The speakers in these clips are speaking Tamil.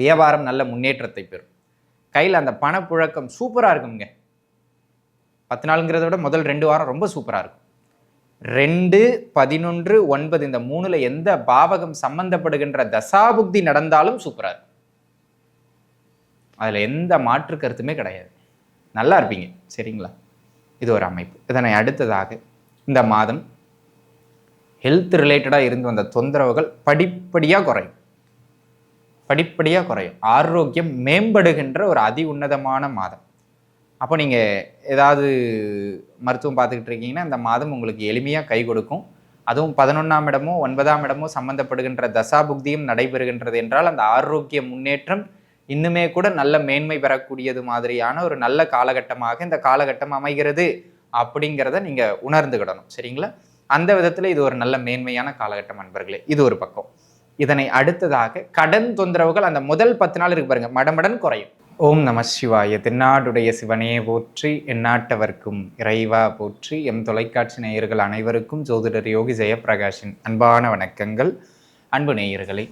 வியாபாரம் நல்ல முன்னேற்றத்தை பெறும். கையில் அந்த பணப்புழக்கம் சூப்பராக இருக்குங்க பத்து நாளுங்கிறத விட முதல் ரெண்டு வாரம் ரொம்ப சூப்பராக இருக்கும். ரெண்டு பதினொன்று ஒன்பது இந்த மூணில் எந்த பாவகம் சம்பந்தப்படுகின்ற தசாபுக்தி நடந்தாலும் சூப்பராக இருக்கும். அதில் எந்த மாற்று கருத்துமே கிடையாது. நல்லா இருப்பீங்க. சரிங்களா? இது ஒரு அமைப்பு. இதனை அடுத்ததாக இந்த மாதம் ஹெல்த் ரிலேட்டடாக இருந்து வந்த தொந்தரவுகள் படிப்படியாக குறையும். படிப்படியாக குறையும். ஆரோக்கியம் மேம்படுகின்ற ஒரு அதி உன்னதமான மாதம். அப்போ நீங்கள் ஏதாவது மருத்துவம் பார்த்துக்கிட்டு இருக்கீங்கன்னா இந்த மாதம் உங்களுக்கு எளிமையாக கை கொடுக்கும். அதுவும் பதினொன்றாம் இடமோ ஒன்பதாம் இடமோ சம்பந்தப்படுகின்ற தசாபுக்தியும் நடைபெறுகின்றது என்றால் அந்த ஆரோக்கிய முன்னேற்றம் இன்னுமே கூட நல்ல மேன்மை பெறக்கூடியது மாதிரியான ஒரு நல்ல காலகட்டமாக இந்த காலகட்டம் அமைகிறது அப்படிங்கிறத நீங்கள் உணர்ந்துக்கிடணும் சரிங்களா? அந்த விதத்தில் இது ஒரு நல்ல மேன்மையான காலகட்டம் அன்பர்களே. இது ஒரு பக்கம். இதனை அடுத்ததாக கடன் தொந்தரவுகள் அந்த முதல் பத்து நாள் இருக்கு பாருங்க. மடமடன் குறையும். ஓம் நம சிவாய. தென்னாடுடைய சிவனையே போற்றி எந்நாட்டவர்க்கும் இறைவா போற்றி எம் தொலைக்காட்சி நேயர்கள் அனைவருக்கும் ஜோதிடர் யோகி ஜெயப்பிரகாஷின் அன்பான வணக்கங்கள். அன்பு நேயர்களே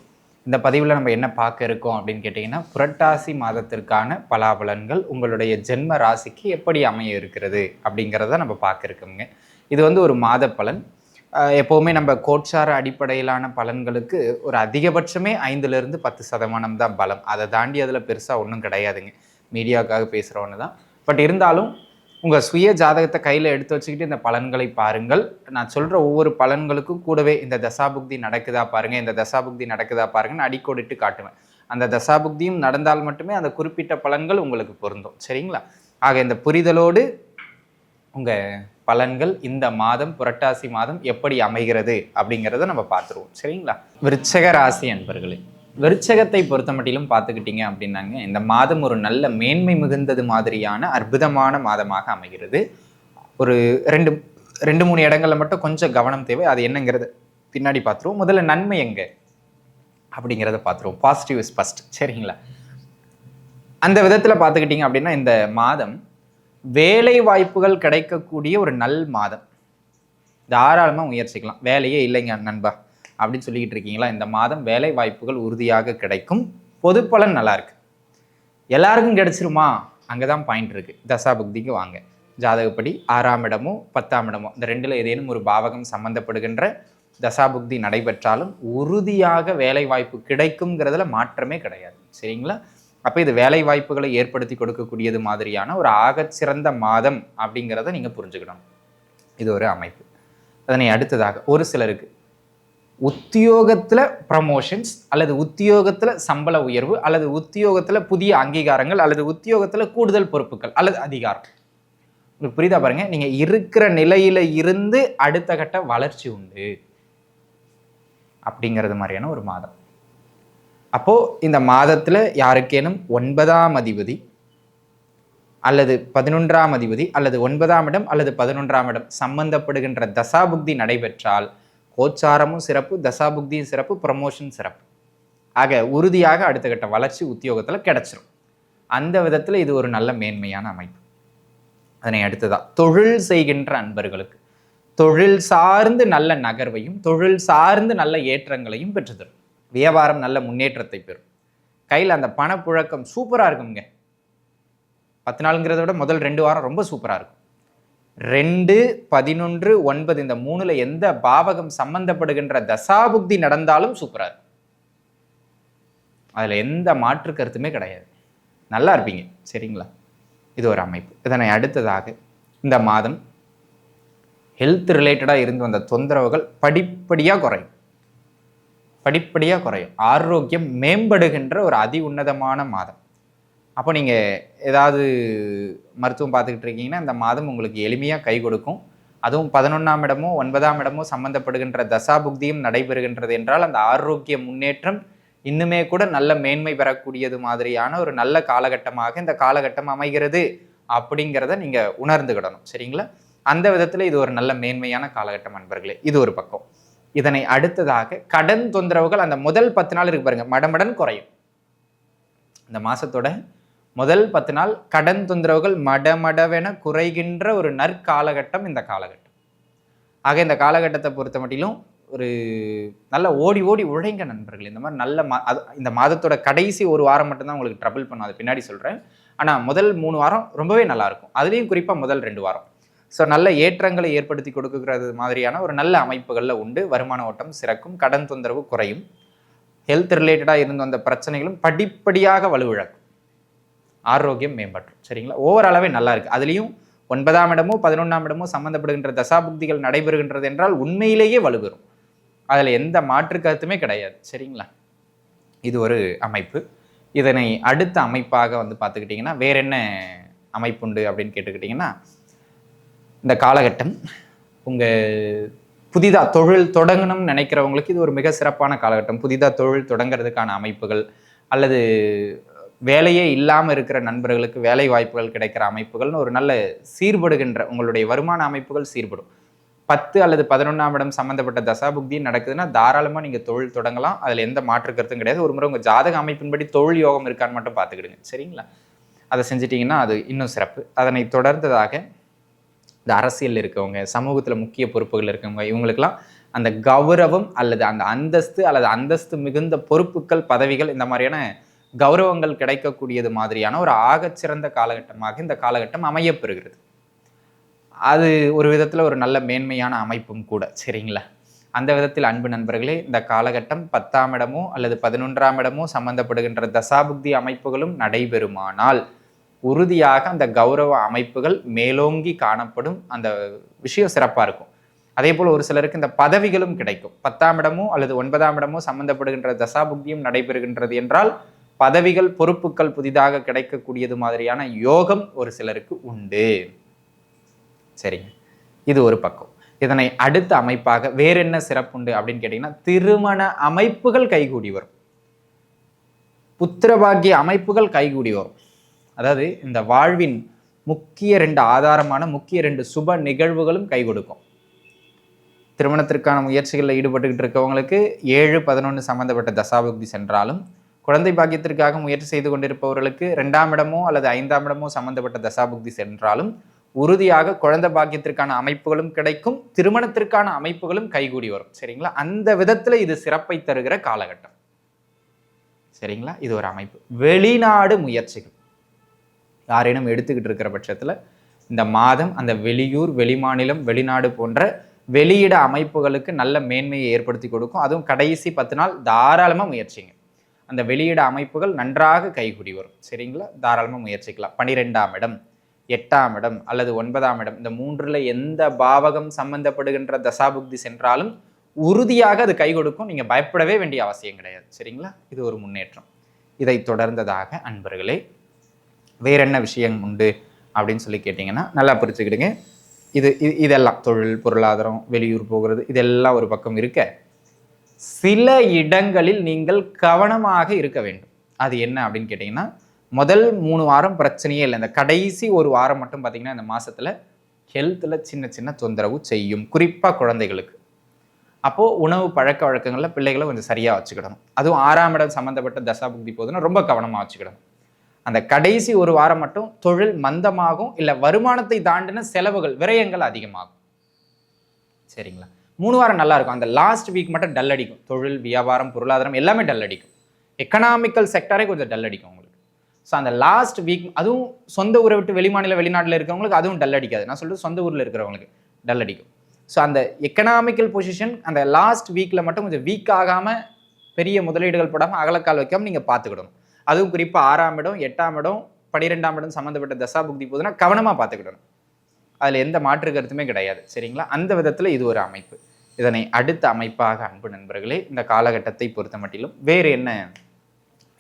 இந்த பதிவில் நம்ம என்ன பார்க்க இருக்கோம் அப்படின்னு கேட்டிங்கன்னா புரட்டாசி மாதத்திற்கான பலாபலன்கள் உங்களுடைய ஜென்ம ராசிக்கு எப்படி அமைய இருக்கிறது அப்படிங்கிறத நம்ம பார்க்க இருக்கோங்க இது வந்து ஒரு மாத பலன் எப்போவுமே நம்ம கோட்சார அடிப்படையிலான பலன்களுக்கு ஒரு அதிகபட்சமே ஐந்துலேருந்து பத்து சதமானம் தான் பலம். அதை தாண்டி அதில் பெருசாக ஒன்றும் கிடையாதுங்க. மீடியாவுக்காக பேசுகிறவன்னு தான். பட் இருந்தாலும் உங்கள் சுய ஜாதகத்தை கையில் எடுத்து வச்சுக்கிட்டு இந்த பலன்களை பாருங்கள். நான் சொல்கிற ஒவ்வொரு பலன்களுக்கும் கூடவே இந்த தசாபுக்தி நடக்குதா பாருங்கள் இந்த தசாபுக்தி நடக்குதா பாருங்கன்னு அடிக்கோடிட்டு காட்டுவேன். அந்த தசாபுக்தியும் நடந்தால் மட்டுமே அந்த குறிப்பிட்ட பலன்கள் உங்களுக்கு பொருந்தும். சரிங்களா? ஆக இந்த புரிதலோடு உங்கள் பலன்கள் இந்த மாதம் புரட்டாசி மாதம் எப்படி அமைகிறது அப்படிங்கிறத நம்ம பார்த்துருவோம். சரிங்களா? விருச்சக ராசி அன்பர்களே விருச்சகத்தை பொறுத்த மட்டிலும் பார்த்துக்கிட்டீங்க அப்படின்னாங்க இந்த மாதம் ஒரு நல்ல மேன்மை மிகுந்தது மாதிரியான அற்புதமான மாதமாக அமைகிறது. ஒரு ரெண்டு ரெண்டு மூணு இடங்களில் மட்டும் கொஞ்சம் கவனம் தேவை. அது என்னங்கிறது பின்னாடி பார்த்துருவோம். முதல்ல நன்மை எங்கே அப்படிங்கிறத பார்த்துருவோம். பாசிட்டிவ் இஸ் ஃபஸ்ட் சரிங்களா? அந்த விதத்தில் பார்த்துக்கிட்டிங்க அப்படின்னா இந்த மாதம் வேலை வாய்ப்புகள் கிடைக்கக்கூடிய ஒரு நல் மாதம். தாராளமாக முயற்சிக்கலாம். வேலையே இல்லைங்க நண்பா. அப்படின்னு சொல்லிக்கிட்டு இருக்கீங்களா? இந்த மாதம் வேலை வாய்ப்புகள் உறுதியாக கிடைக்கும். பொது பலன் நல்லாயிருக்கு எல்லாருக்கும் கிடைச்சிருமா? அங்கே தான் பாயிண்ட் இருக்குது தசாபுக்திக்கு வாங்க. ஜாதகப்படி ஆறாம் இடமோ பத்தாம் இடமோ இந்த ரெண்டில் ஏதேனும் ஒரு பாவகம் சம்மந்தப்படுகின்ற தசாபுக்தி நடைபெற்றாலும் உறுதியாக வேலை வாய்ப்பு கிடைக்குங்கிறதுல மாற்றமே கிடையாது. சரிங்களா? அப்போ இது வேலை வாய்ப்புகளை ஏற்படுத்தி கொடுக்கக்கூடியது மாதிரியான ஒரு ஆகச்சிறந்த மாதம் அப்படிங்கிறத நீங்கள் புரிஞ்சுக்கணும். இது ஒரு அமைப்பு. அதனை அடுத்ததாக ஒரு சிலருக்கு உத்தியோகத்தில் ப்ரமோஷன்ஸ் அல்லது உத்தியோகத்தில் சம்பள உயர்வு அல்லது உத்தியோகத்தில் புதிய அங்கீகாரங்கள் அல்லது உத்தியோகத்தில் கூடுதல் பொறுப்புகள் அல்லது அதிகாரம். உங்களுக்கு புரியுதா பாருங்கள் நீங்கள் இருக்கிற நிலையில் இருந்து அடுத்த கட்ட வளர்ச்சி உண்டு. அப்படிங்கிறது மாதிரியான ஒரு மாதம். அப்போது இந்த மாதத்தில் யாருக்கேனும் ஒன்பதாம் அதிபதி அல்லது பதினொன்றாம் அதிபதி அல்லது ஒன்பதாம் இடம் அல்லது பதினொன்றாம் இடம் சம்பந்தப்படுகின்ற தசாபுக்தி நடைபெற்றால் கோச்சாரமும் சிறப்பு தசாபுக்தியும் சிறப்பு ப்ரமோஷன் சிறப்பு. ஆக உறுதியாக அடுத்த கட்ட வளர்ச்சி உத்தியோகத்தில் கிடச்சிரும். அந்த விதத்தில் இது ஒரு நல்ல மேன்மையான அமைப்பு. அதனை அடுத்ததாக தொழில் செய்கின்ற அன்பர்களுக்கு தொழில் சார்ந்து நல்ல நகர்வையும் தொழில் சார்ந்து நல்ல ஏற்றங்களையும் பெற்றுத்தரும். வியாபாரம் நல்ல முன்னேற்றத்தை பெறும். கையில் அந்த பணப்புழக்கம் சூப்பராக இருக்குங்க பத்து நாளுங்கிறத விட முதல் ரெண்டு வாரம் ரொம்ப சூப்பராக இருக்கும். ரெண்டு பதினொன்று ஒன்பது இந்த மூணில் எந்த பாவகம் சம்பந்தப்படுகின்ற தசாபுக்தி நடந்தாலும் சூப்பராக இருக்கும். அதில் எந்த மாற்று கருத்துமே கிடையாது. நல்லா இருப்பீங்க. சரிங்களா? இது ஒரு அமைப்பு. இதனை அடுத்ததாக இந்த மாதம் ஹெல்த் ரிலேட்டடாக இருந்து வந்த தொந்தரவுகள் படிப்படியாக குறையும். படிப்படியாக குறையும். ஆரோக்கியம் மேம்படுகின்ற ஒரு அதி உன்னதமான மாதம். அப்போ நீங்கள் ஏதாவது மருத்துவம் பார்த்துக்கிட்டு இருக்கீங்கன்னா இந்த மாதம் உங்களுக்கு எளிமையாக கை கொடுக்கும். அதுவும் பதினொன்றாம் இடமோ ஒன்பதாம் இடமோ சம்மந்தப்படுகின்ற தசாபுக்தியும் நடைபெறுகின்றது என்றால் அந்த ஆரோக்கிய முன்னேற்றம் இன்னுமே கூட நல்ல மேன்மை பெறக்கூடியது மாதிரியான ஒரு நல்ல காலகட்டமாக இந்த காலகட்டம் அமைகிறது அப்படிங்கிறத நீங்கள் உணர்ந்துக்கிடணும் சரிங்களா? அந்த விதத்தில் இது ஒரு நல்ல மேன்மையான காலகட்டம் அன்பர்களே. இது ஒரு பக்கம். இதனை அடுத்ததாக கடன் தொந்தரவுகள் அந்த முதல் பத்து நாள் இருக்கு பாருங்க. மடமடன் குறையும். இந்த மாசத்தோட முதல் பத்து நாள் கடன் தொந்தரவுகள் மடமடவென குறைகின்ற ஒரு நற்காலகட்டம் இந்த காலகட்டம். ஆக இந்த காலகட்டத்தை பொறுத்த மட்டிலும் ஒரு நல்ல ஓடி ஓடி உழைங்க நண்பர்கள். இந்த மாதிரி நல்ல மா அது இந்த மாதத்தோட கடைசி ஒரு வாரம் மட்டும்தான் உங்களுக்கு ட்ரபிள் பண்ணும். அது பின்னாடி சொல்கிறேன் ஆனால் முதல் மூணு வாரம் ரொம்பவே நல்லாயிருக்கும் அதுலேயும் குறிப்பாக முதல் ரெண்டு வாரம். ஸோ நல்ல ஏற்றங்களை ஏற்படுத்தி கொடுக்குறது மாதிரியான ஒரு நல்ல அமைப்புகளில் உண்டு. வருமான ஓட்டம் சிறக்கும் கடன் தொந்தரவு குறையும். ஹெல்த் ரிலேட்டடாக இருந்து வந்த பிரச்சனைகளும் படிப்படியாக வலுவிழக்கும். ஆரோக்கியம் மேம்பற்றும். சரிங்களா? ஓவராலாகவே நல்லா இருக்குது அதுலேயும் ஒன்பதாம் இடமோ பதினொன்றாம் இடமோ சம்மந்தப்படுகின்ற தசாபுக்திகள் நடைபெறுகின்றது என்றால் உண்மையிலேயே வலுவரும் அதில் எந்த மாற்று கருத்துமே கிடையாது. சரிங்களா? இது ஒரு அமைப்பு. இதனை அடுத்த அமைப்பாக வந்து பார்த்துக்கிட்டிங்கன்னா வேற என்ன அமைப்புண்டு அப்படின்னு கேட்டுக்கிட்டிங்கன்னா இந்த காலகட்டம் உங்கள் புதிதாக தொழில் தொடங்கணும்னு நினைக்கிறவங்களுக்கு இது ஒரு மிக சிறப்பான காலகட்டம். புதிதாக தொழில் தொடங்கிறதுக்கான அமைப்புகள் அல்லது வேலையே இல்லாமல் இருக்கிற நண்பர்களுக்கு வேலை வாய்ப்புகள் கிடைக்கிற அமைப்புகள்னு ஒரு நல்ல சீர்படுகின்ற உங்களுடைய வருமான அமைப்புகள் சீர்படும். பத்து அல்லது பதினொன்றாம் இடம் சம்மந்தப்பட்ட தசாபுக்தி நடக்குதுன்னா தாராளமாக நீங்கள் தொழில் தொடங்கலாம். அதில் எந்த மாற்று கருத்தும் கிடையாது. ஒரு முறை உங்கள் ஜாதக அமைப்பின்படி தொழில் யோகம் இருக்கான்னு மட்டும் பார்த்துக்கிடுங்க. சரிங்களா? அதை செஞ்சிட்டிங்கன்னா அது இன்னும் சிறப்பு. அதனை தொடர்ந்ததாக இந்த அரசியல் இருக்கவங்க சமூகத்தில் முக்கிய பொறுப்புகள் இருக்கவங்க இவங்களுக்கெல்லாம் அந்த கௌரவம் அல்லது அந்த அந்தஸ்து அல்லது அந்தஸ்து மிகுந்த பொறுப்புகள் பதவிகள் இந்த மாதிரியான கௌரவங்கள் கிடைக்கக்கூடியது மாதிரியான ஒரு ஆகச்சிறந்த காலகட்டமாக இந்த காலகட்டம் அமையப்பெறுகிறது. அது ஒரு விதத்தில் ஒரு நல்ல மேன்மையான அமைப்பும் கூட சரிங்களா? அந்த விதத்தில் அன்பு நண்பர்களே இந்த காலகட்டம் பத்தாம் இடமோ அல்லது பதினொன்றாம் இடமோ சம்பந்தப்படுகின்ற தசாபுக்தி அமைப்புகளும் நடைபெறுமானால் உறுதியாக அந்த கௌரவ அமைப்புகள் மேலோங்கி காணப்படும் அந்த விஷயம் சிறப்பாக இருக்கும். அதே போல் ஒரு சிலருக்கு இந்த பதவிகளும் கிடைக்கும். பத்தாம் இடமோ அல்லது ஒன்பதாம் இடமோ சம்பந்தப்படுகின்ற தசாபுக்தியும் நடைபெறுகின்றது என்றால் பதவிகள் பொறுப்புகள் புதிதாக கிடைக்கக்கூடியது மாதிரியான யோகம் ஒரு சிலருக்கு உண்டு. சரிங்க. இது ஒரு பக்கம். இதனை அடுத்த அமைப்பாக வேற என்ன சிறப்புண்டு அப்படின்னு கேட்டீங்கன்னா திருமண அமைப்புகள் கைகூடி வரும். புத்திரபாகிய அமைப்புகள் கைகூடி வரும். அதாவது இந்த வாழ்வின் முக்கிய ரெண்டு ஆதாரமான முக்கிய ரெண்டு சுப நிகழ்வுகளும் கை கொடுக்கும். திருமணத்திற்கான முயற்சிகளில் ஈடுபட்டுக்கிட்டு இருக்கவங்களுக்கு ஏழு பதினொன்று சம்பந்தப்பட்ட தசாபுக்தி சென்றாலும் குழந்தை பாக்கியத்திற்காக முயற்சி செய்து கொண்டிருப்பவர்களுக்கு ரெண்டாம் இடமோ அல்லது ஐந்தாம் இடமோ சம்பந்தப்பட்ட தசாபுக்தி சென்றாலும் உறுதியாக குழந்தை பாக்கியத்திற்கான அமைப்புகளும் கிடைக்கும் திருமணத்திற்கான அமைப்புகளும் கைகூடி வரும். சரிங்களா? அந்த விதத்தில் இது சிறப்பை தருகிற காலகட்டம். சரிங்களா? இது ஒரு அமைப்பு. வெளிநாடு முயற்சிகள். யாரேனும் எடுத்துக்கிட்டு இருக்கிற பட்சத்தில் இந்த மாதம் அந்த வெளியூர் வெளிமாநிலம் வெளிநாடு போன்ற வெளியிட அமைப்புகளுக்கு நல்ல மேன்மையை ஏற்படுத்தி கொடுக்கும். அதுவும் கடைசி பத்து நாள் தாராளமாக முயற்சிங்க. அந்த வெளியிட அமைப்புகள் நன்றாக கைகூடி வரும். சரிங்களா? தாராளமாக முயற்சிக்கலாம். பனிரெண்டாம் இடம் எட்டாம் இடம் அல்லது ஒன்பதாம் இடம் இந்த மூன்றில் எந்த பாவகம் சம்பந்தப்படுகின்ற தசாபுக்தி சென்றாலும் உறுதியாக அது கை கொடுக்கும். நீங்கள் பயப்படவே வேண்டிய அவசியம் கிடையாது. சரிங்களா? இது ஒரு முன்னேற்றம். இதை தொடர்ந்ததாக அன்பர்களே வேற என்ன விஷயம் உண்டு அப்படின்னு சொல்லி கேட்டிங்கன்னா நல்லா புரிச்சுக்கிடுங்க இது இதெல்லாம் தொழில் பொருளாதாரம் வெளியூர் போகிறது இதெல்லாம் ஒரு பக்கம் இருக்க சில இடங்களில் நீங்கள் கவனமாக இருக்க வேண்டும். அது என்ன அப்படின்னு கேட்டிங்கன்னா முதல் மூணு வாரம் பிரச்சனையே இல்லை. இந்த கடைசி ஒரு வாரம் மட்டும் பார்த்தீங்கன்னா இந்த மாதத்தில் ஹெல்த்தில் சின்ன சின்ன தொந்தரவு செய்யும். குறிப்பாக குழந்தைகளுக்கு. அப்போது உணவு பழக்க வழக்கங்களில் பிள்ளைகளை கொஞ்சம் சரியாக வச்சுக்கிடணும். அதுவும் ஆறாம் இடம் சம்மந்தப்பட்ட தசாபுக்தி போதுன்னா ரொம்ப கவனமாக வச்சுக்கிடணும். அந்த கடைசி ஒரு வாரம் மட்டும் தொழில் மந்தமாகும் இல்லை வருமானத்தை தாண்டின செலவுகள் விரயங்கள் அதிகமாகும். சரிங்களா? மூணு வாரம் நல்லா இருக்கும். அந்த லாஸ்ட் வீக் மட்டும் டல் அடிக்கும். தொழில் வியாபாரம் பொருளாதாரம் எல்லாமே டல் அடிக்கும். எக்கனாமிக்கல் செக்டரே கொஞ்சம் டல் அடிக்கும் உங்களுக்கு. ஸோ அந்த லாஸ்ட் வீக் அதுவும் சொந்த ஊரை விட்டு வெளிமாநில வெளிநாட்டில் இருக்கிறவங்களுக்கு அதுவும் டல் அடிக்காது. நான் சொல்கிறது சொந்த ஊரில் இருக்கிறவங்களுக்கு டல் அடிக்கும். ஸோ அந்த எக்கனாமிக்கல் பொசிஷன் அந்த லாஸ்ட் வீக்கில் மட்டும் கொஞ்சம் வீக் ஆகாமல் பெரிய முதலீடுகள் போடாமல் அகலக்கால் வைக்காமல் நீங்கள் பார்த்துக்கிடணும். அதுவும் குறிப்பாக ஆறாம் இடம் எட்டாம் இடம் பனிரெண்டாம் இடம் சம்மந்தப்பட்ட தசா புக்தி போதுன்னா கவனமாக பார்த்துக்கிடணும். அதில் எந்த மாற்று கருத்துமே கிடையாது சரிங்களா? அந்த விதத்தில் இது ஒரு அமைப்பு. இதனை அடுத்த அமைப்பாக அன்பு நண்பர்களே இந்த காலகட்டத்தை பொறுத்த மட்டிலும் வேறு என்ன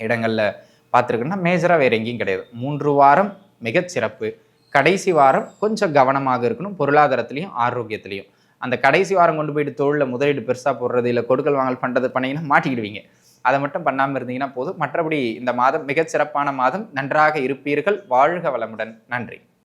இடங்களில் பார்த்துருக்குன்னா மேஜராக வேறு எங்கேயும் கிடையாது. மூன்று வாரம் மிகச்சிறப்பு கடைசி வாரம் கொஞ்சம் கவனமாக இருக்கணும் பொருளாதாரத்துலேயும் ஆரோக்கியத்துலேயும். அந்த கடைசி வாரம் கொண்டு போயிட்டு தோளில் முதலீடு பெருசாக போடுறது இல்லை கொடுக்கல் வாங்கல் பண்ணுறது பண்ணிங்கன்னா மாட்டிக்கிடுவீங்க. அதை மட்டும் பண்ணாமல் இருந்தீங்கன்னா போதும். மற்றபடி இந்த மாதம் மிகச்சிறப்பான மாதம். நன்றாக இருப்பீர்கள். வாழ்க வளமுடன். நன்றி.